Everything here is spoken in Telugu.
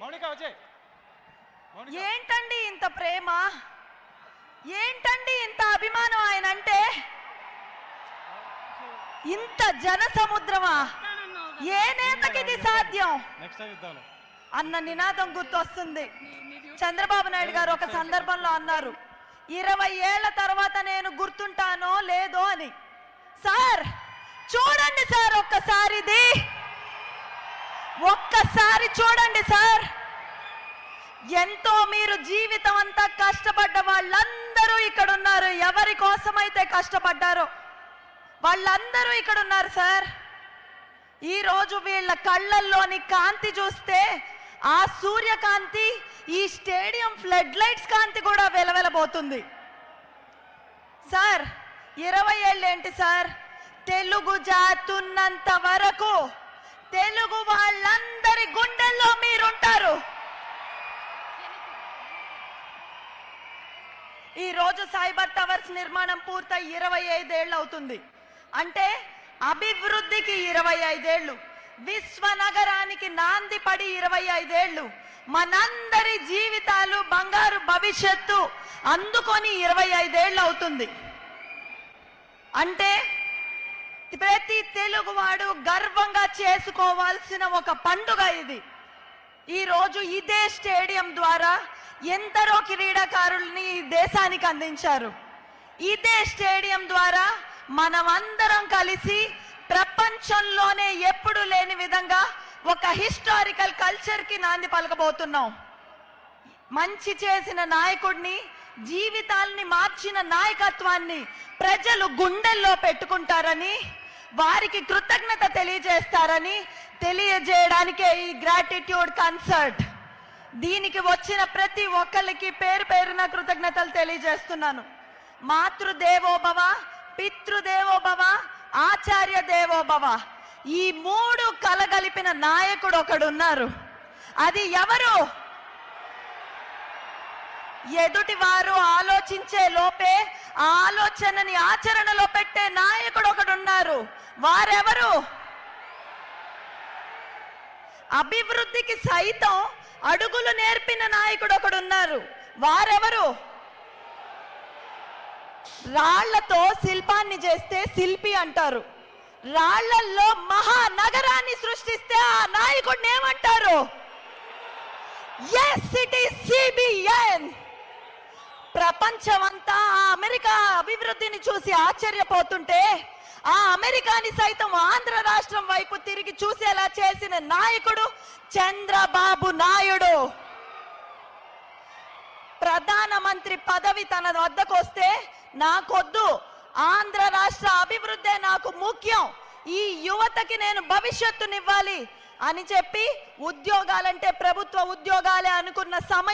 మౌనిక వచ్చే. మౌనిక. ఏంటండి ఇంత ప్రేమ? ఏంటండి ఇంత అభిమానం ఆయన అంటే ఇంత జన సముద్రమా ఏ నేతకి ఇది సాధ్యం అన్న నినాదం గుర్తొస్తుంది. చంద్రబాబు నాయుడు గారు ఒక సందర్భంలో అన్నారు ఇరవై ఏళ్ళ తర్వాత నేను గుర్తుంటానో లేదో అని. సార్ చూడండి సార్ ఒక్కసారి ఇది ఒక్కసారి చూడండి సార్. ఎంతో మీరు జీవితం అంతా కష్టపడ్డ వాళ్ళందరూ ఇక్కడ ఉన్నారు ఎవరి కోసమైతే కష్టపడ్డారో వాళ్ళందరూ ఇక్కడ ఉన్నారు సార్ ఈరోజు వీళ్ళ కళ్ళల్లోని కాంతి చూస్తే ఆ సూర్యకాంతి ఈ స్టేడియం ఫ్లడ్ లైట్స్ కాంతి కూడా వెలవెలబోతుంది. సార్ ఇరవై ఏళ్ళేంటి సార్? తెలుగు జాతున్నంత వరకు తెలుగు వాళ్ళందరి గుండెల్లో మీరుంటారు. ఈ రోజు సైబర్ టవర్స్ నిర్మాణం పూర్తయి ఇరవై ఐదేళ్ళు అవుతుంది. అంటే అభివృద్ధికి ఇరవై ఐదేళ్ళు విశ్వనగరానికి నాంది పడి ఇరవై ఐదేళ్ళు మనందరి జీవితాలు బంగారు భవిష్యత్తు అందుకొని ఇరవై ఐదేళ్ళు అవుతుంది. అంటే ప్రతి తెలుగువాడు గర్వంగా చేసుకోవాల్సిన ఒక పండుగ ఇది. ఈరోజు ఇదే స్టేడియం ద్వారా ఎందరో క్రీడాకారుల్ని దేశానికి అందించారు. ఇదే స్టేడియం ద్వారా మనమందరం కలిసి ప్రపంచంలోనే ఎప్పుడు లేని విధంగా ఒక హిస్టారికల్ కల్చర్కి నాంది పలకబోతున్నాం. మంచి చేసిన నాయకుడిని జీవితాల్ని మార్చిన నాయకత్వాన్ని ప్రజలు గుండెల్లో పెట్టుకుంటారని వారికి కృతజ్ఞత తెలియజేస్తారని తెలియజేయడానికే ఈ గ్రాటిట్యూడ్ కన్సర్ట్ దీనికి వచ్చిన ప్రతి ఒక్కరికి పేరు పేరున కృతజ్ఞతలు తెలియజేస్తున్నాను. మాతృదేవోభవ పితృదేవోభవ ఆచార్య దేవోభవ ఈ మూడు కలగలిపిన నాయకుడు ఒకడున్నారు. అది ఎవరు? ఎదుటి వారు ఆలోచించే లోపే ఆలోచనని ఆచరణలో పెట్టే నాయకుడు ఒకడున్నారు. వారెవరు? అభివృద్ధికి సైతం అడుగులు నేర్పిన నాయకుడు ఒకడున్నారు. వారెవరు? రాళ్ళతో శిల్పాన్ని చేస్తే శిల్పి అంటారు. రాళ్ళల్లో మహానగరాన్ని సృష్టిస్తే ఆ నాయకుడిని ఏమంటారు? ఎస్ ఇట్ ఈస్ సిబిఎన్ ప్రపంచమంతా ఆ అమెరికా అభివృద్ధిని చూసి ఆశ్చర్యపోతుంటే ఆ అమెరికాని సైతం ఆంధ్ర రాష్ట్రం వైపు తిరిగి చూసేలా చేసిన నాయకుడు చంద్రబాబు నాయుడు. ప్రధానమంత్రి పదవి తన వద్దకు వస్తే నాకొద్దు ఆంధ్ర రాష్ట్ర అభివృద్ధే నాకు ముఖ్యం ఈ యువతకి నేను భవిష్యత్తునివ్వాలి అని చెప్పి ఉద్యోగాలంటే ప్రభుత్వ ఉద్యోగాలే అనుకున్న సమయం